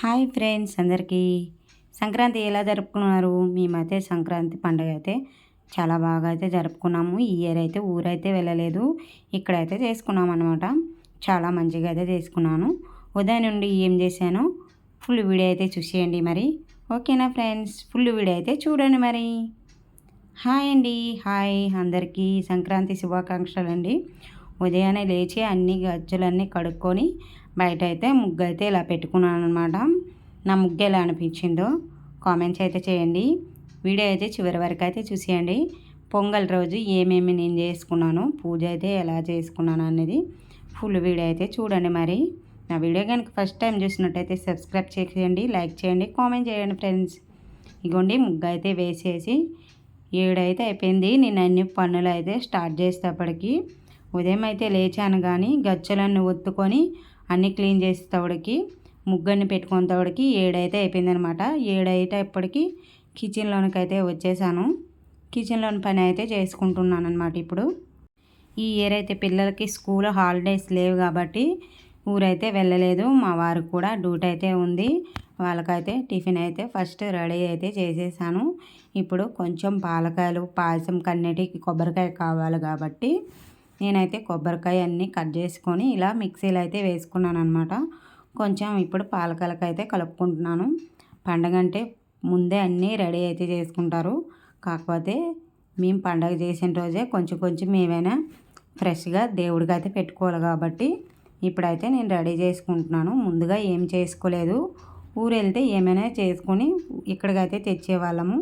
Hi friends అందరికీ. సంక్రాంతి ఎలా జరుపుకున్నారు? మేమైతే సంక్రాంతి పండుగ అయితే చాలా బాగా అయితే జరుపుకున్నాము. ఈ ఇయర్ అయితే ఊరైతే వెళ్ళలేదు. ఇక్కడైతే చేసుకున్నాం అనమాట చాలా మంచిగా అయితే చేసుకున్నాను. ఉదయం నుండి ఏం చేశానో ఫుల్ వీడియో అయితే చూసేయండి మరి. ఓకేనా ఫ్రెండ్స్? ఫుల్ వీడియో అయితే చూడండి మరి. హాయ్ అండి. హాయ్ అందరికీ. సంక్రాంతి శుభాకాంక్షలు అండి ఉదయాన్నే లేచి అన్ని గజ్జలన్నీ కడుక్కొని బయట అయితే ముగ్గు అయితే ఇలా పెట్టుకున్నాను అనమాట నా ముగ్గు ఎలా అనిపించిందో కామెంట్స్ అయితే చేయండి. వీడియో అయితే చివరి వరకు అయితే చూసేయండి. పొంగల్ రోజు ఏమేమి నేను చేసుకున్నాను పూజ అయితే ఎలా చేసుకున్నాను అనేది ఫుల్ వీడియో అయితే చూడండి మరి. నా వీడియో కనుక ఫస్ట్ టైం చూసినట్టయితే సబ్స్క్రైబ్ చేయండి లైక్ చేయండి కామెంట్ చేయండి ఫ్రెండ్స్. ఇగోండి ముగ్గు అయితే వేసేసి ఏడైతే అయిపోయింది నేను అన్ని పనులు అయితే స్టార్ట్ చేసేటప్పటికి ఉదయం అయితే లేచాను కానీ గచ్చలన్నీ ఒత్తుకొని అన్నీ క్లీన్ చేసేటప్పటికి ముగ్గురిని పెట్టుకునేటప్పటికి ఏడైతే అయిపోయిందనమాట ఏడైతే కిచెన్లోనికి అయితే వచ్చేసాను. కిచెన్లోని పని అయితే చేసుకుంటున్నాను అనమాట ఇప్పుడు. ఈ ఇయర్ అయితే పిల్లలకి స్కూల్ హాలిడేస్ లేవు కాబట్టి ఊరైతే వెళ్ళలేదు. మా వారికి కూడా డ్యూటీ అయితే ఉంది. వాళ్ళకైతే టిఫిన్ అయితే ఫస్ట్ రెడీ అయితే చేసేసాను. ఇప్పుడు కొంచెం పాలకాయలు పాయసం కన్నిటికి కొబ్బరికాయ కావాలి కాబట్టి నేనైతే కొబ్బరికాయ అన్నీ కట్ చేసుకొని ఇలా మిక్సీలో అయితే వేసుకున్నాను అనమాట కొంచెం ఇప్పుడు పాలకలకైతే అయితే కలుపుకుంటున్నాను. పండగ అంటే ముందే అన్నీ రెడీ అయితే చేసుకుంటారు. కాకపోతే మేము పండగ చేసిన రోజే కొంచెం కొంచెం ఏమైనా ఫ్రెష్గా దేవుడికి అయితే పెట్టుకోవాలి కాబట్టి ఇప్పుడైతే నేను రెడీ చేసుకుంటున్నాను. ముందుగా ఏం చేసుకోలేదు. ఊరు వెళ్తే ఏమైనా చేసుకొని ఇక్కడికైతే తెచ్చేవాళ్ళము.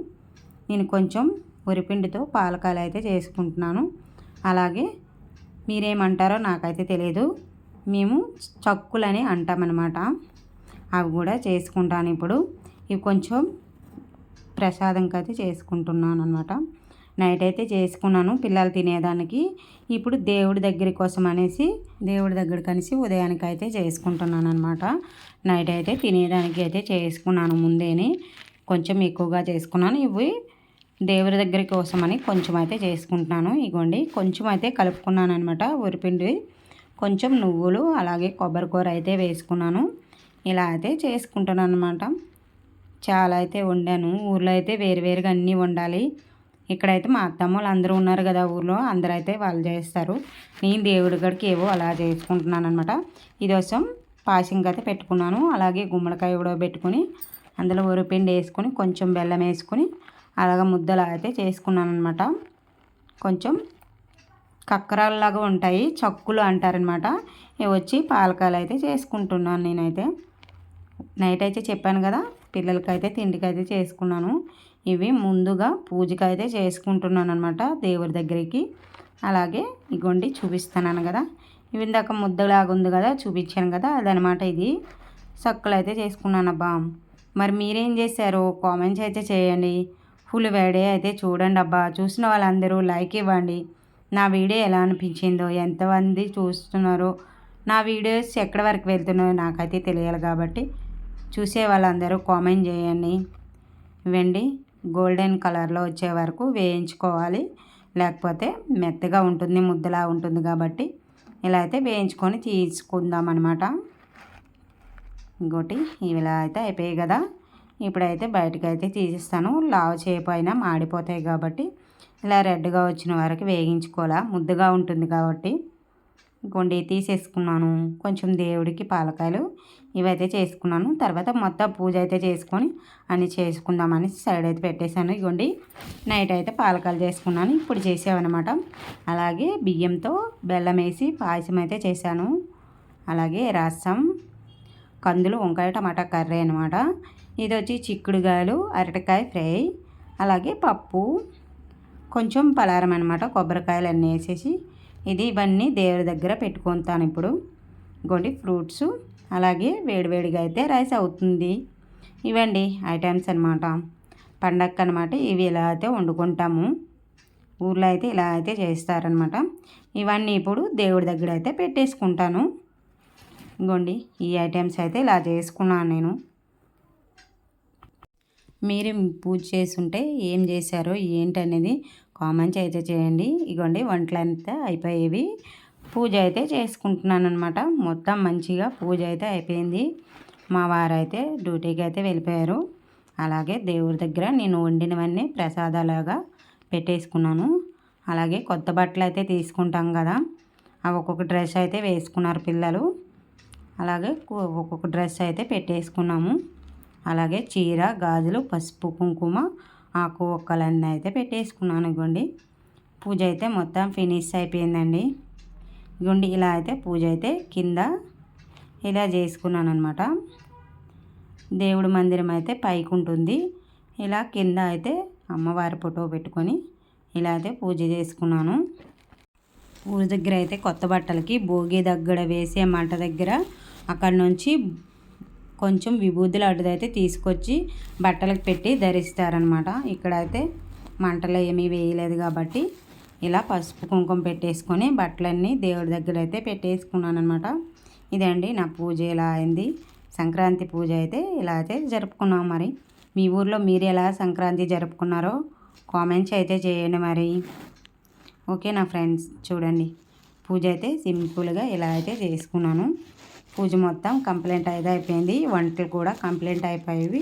నేను కొంచెం ఉరిపిండితో పాలకాయలు అయితే చేసుకుంటున్నాను. అలాగే మీరేమంటారో నాకైతే తెలియదు మేము చక్కులని అంటామన్నమాట. అవి కూడా చేసుకుంటాను ఇప్పుడు. ఇవి కొంచెం ప్రసాదంకి అయితే చేసుకుంటున్నాను అనమాట నైట్ అయితే చేసుకున్నాను పిల్లలు తినేదానికి. ఇప్పుడు దేవుడి దగ్గర కోసం అనేసి దేవుడి దగ్గర కలిసి ఉదయానికి అయితే చేసుకుంటున్నాను అనమాట నైట్ అయితే తినేదానికి అయితే చేసుకున్నాను ముందేని. కొంచెం ఎక్కువగా చేసుకున్నాను. ఇవి దేవుడి దగ్గర కోసమని కొంచెం అయితే చేసుకుంటున్నాను. ఇగోండి కొంచెం అయితే కలుపుకున్నాను అనమాట ఉరిపిండి. కొంచెం నువ్వులు అలాగే కొబ్బరి కూర అయితే వేసుకున్నాను. ఇలా అయితే చేసుకుంటున్నాను అనమాట చాలా అయితే వండాను. ఊర్లో అయితే వేరువేరుగా అన్నీ వండాలి. ఇక్కడైతే మా అత్తమ్మలు అందరూ ఉన్నారు కదా ఊర్లో అందరూ అయితే వాళ్ళు చేస్తారు. నేను దేవుడి గడికి ఏవో అలా చేసుకుంటున్నాను అనమాట ఇదోసం పాసింగ్ అయితే పెట్టుకున్నాను. అలాగే గుమ్మడికాయ కూడా పెట్టుకుని అందులో ఉరిపిండి వేసుకొని కొంచెం బెల్లం వేసుకొని అలాగ ముద్దలా అయితే చేసుకున్నాను అనమాట కొంచెం కక్కరాల్లాగా ఉంటాయి చక్కులు అంటారనమాట ఇవి వచ్చి పాలకాయలు అయితే చేసుకుంటున్నాను నేనైతే. నైట్ అయితే చెప్పాను కదా పిల్లలకైతే తిండికైతే చేసుకున్నాను. ఇవి ముందుగా పూజకైతే చేసుకుంటున్నాను అనమాట దేవుడి దగ్గరికి. అలాగే ఇగోండి చూపిస్తున్నాను కదా. ఇవి ఇందాక ముద్దలాగా ఉంది కదా చూపించాను కదా అదనమాట ఇది. చక్కలు అయితే చేసుకున్నాను అబ్బా మరి మీరేం చేశారు? కామెంట్స్ అయితే చేయండి. ఫుల్ వేడే అయితే చూడండి అబ్బా. చూసిన వాళ్ళందరూ లైక్ ఇవ్వండి. నా వీడియో ఎలా అనిపించిందో ఎంతమంది చూస్తున్నారో నా వీడియోస్ ఎక్కడి వరకు వెళ్తున్నాయో నాకైతే తెలియాలి కాబట్టి చూసే వాళ్ళందరూ కామెంట్ చేయండి. ఇవ్వండి. గోల్డెన్ కలర్లో వచ్చే వరకు వేయించుకోవాలి. లేకపోతే మెత్తగా ఉంటుంది ముద్దలా ఉంటుంది కాబట్టి ఇలా అయితే వేయించుకొని తీసుకుందాం అనమాట ఇంకోటి ఇలా అయితే అయిపోయాయి కదా. ఇప్పుడైతే బయటకు అయితే తీసిస్తాను. లావు చేయపోయినా మాడిపోతాయి కాబట్టి ఇలా రెడ్గా వచ్చిన వరకు వేగించుకోవాలా. ముద్దుగా ఉంటుంది కాబట్టి. కొండి తీసేసుకున్నాను. కొంచెం దేవుడికి పాలకాయలు ఇవైతే చేసుకున్నాను. తర్వాత మొత్తం పూజ అయితే చేసుకొని అన్నీ చేసుకుందామని సైడ్ అయితే పెట్టేశాను. ఇగోండి నైట్ అయితే పాలకాయలు చేసుకున్నాను. ఇప్పుడు చేసామన్నమాట అలాగే బియ్యంతో బెల్లం వేసి పాయసం అయితే చేశాను. అలాగే రసం కందులు వంకాయ టమాటా కర్రీ అనమాట ఇది వచ్చి చిక్కుడుగాయలు అరటికాయ ఫ్రై అలాగే పప్పు. కొంచెం పలారం అనమాట కొబ్బరికాయలు అన్నీ వేసేసి. ఇది ఇవన్నీ దేవుడి దగ్గర పెట్టుకుంటాను ఇప్పుడు. ఇంకోటి ఫ్రూట్స్ అలాగే వేడివేడిగా అయితే రైస్ అవుతుంది. ఇవండి ఐటమ్స్ అనమాట పండగ అనమాట ఇవి ఇలా అయితే వండుకుంటాము. ఊర్లో అయితే ఇలా అయితే చేస్తారనమాట ఇవన్నీ ఇప్పుడు దేవుడి దగ్గర అయితే పెట్టేసుకుంటాను. ఇంకోండి ఈ ఐటమ్స్ అయితే ఇలా చేసుకున్నాను నేను. మీరు పూజ చేసుంటే ఏం చేశారో ఏంటనేది కామెంట్స్ అయితే చేయండి. ఇగోండి వంటలంతా అయిపోయేవి. పూజ అయితే చేసుకుంటున్నాను అనమాట మొత్తం మంచిగా పూజ అయితే అయిపోయింది. మా వారైతే డ్యూటీకి అయితే వెళ్ళిపోయారు. అలాగే దేవుడి దగ్గర నేను వండినవన్నీ ప్రసాదాలుగా పెట్టేసుకున్నాను. అలాగే కొత్త బట్టలు అయితే తీసుకుంటాం కదా అవి ఒక్కొక్క డ్రెస్ అయితే వేసుకున్నారు పిల్లలు. అలాగే ఒక్కొక్క డ్రెస్ అయితే పెట్టేసుకున్నాము. అలాగే చీర గాజులు పసుపు కుంకుమ ఆకు ఒక్కలన్నీ అయితే పెట్టేసుకున్నాను ఇగోండి. పూజ అయితే మొత్తం ఫినిష్ అయిపోయిందండి. ఇగోండి ఇలా అయితే పూజ అయితే కింద ఇలా చేసుకున్నాను అనమాట దేవుడి మందిరం అయితే పైకి ఉంటుంది. ఇలా కింద అయితే అమ్మవారి ఫోటో పెట్టుకొని ఇలా అయితే పూజ చేసుకున్నాను. పూజ దగ్గర అయితే కొత్త బట్టలకి భోగి దగ్గర వేసే మంట దగ్గర అక్కడ నుంచి కొంచెం విభూతి లడ్డు తీసుకొచ్చి బట్టలకు పెట్టి ధరిస్తారనమాట ఇక్కడైతే మంటలు ఏమీ వేయలేదు కాబట్టి ఇలా పసుపు కుంకుమ పెట్టేసుకొని బట్టలన్నీ దేవుడి దగ్గర అయితే పెట్టేసుకున్నాను అనమాట ఇదండి నా పూజ ఇలా అయింది? సంక్రాంతి పూజ అయితే ఇలా అయితే జరుపుకున్నాం మరి. మీ ఊర్లో మీరు ఎలా సంక్రాంతి జరుపుకున్నారో కామెంట్స్ అయితే చేయండి మరి. ఓకే నా ఫ్రెండ్స్ చూడండి. పూజ అయితే సింపుల్గా ఇలా అయితే చేసుకున్నాను. పూజ మొత్తం కంప్లైంట్ అయితే అయిపోయింది. వంటలు కూడా కంప్లైంట్ అయిపోయేవి.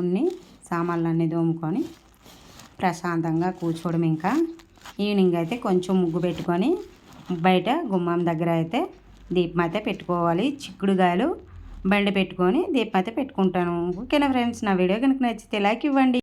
ఉన్ని సామాన్లు అన్నీ దోముకొని ప్రశాంతంగా కూర్చోవడం ఇంకా. ఈవినింగ్ అయితే కొంచెం ముగ్గు పెట్టుకొని బయట గుమ్మం దగ్గర అయితే దీపం అయితే పెట్టుకోవాలి. చిక్కుడుగాయలు బండి పెట్టుకొని దీపం అయితే పెట్టుకుంటాను. ఓకేనా ఫ్రెండ్స్? నా వీడియో కనుక నచ్చితే లైక్ ఇవ్వండి.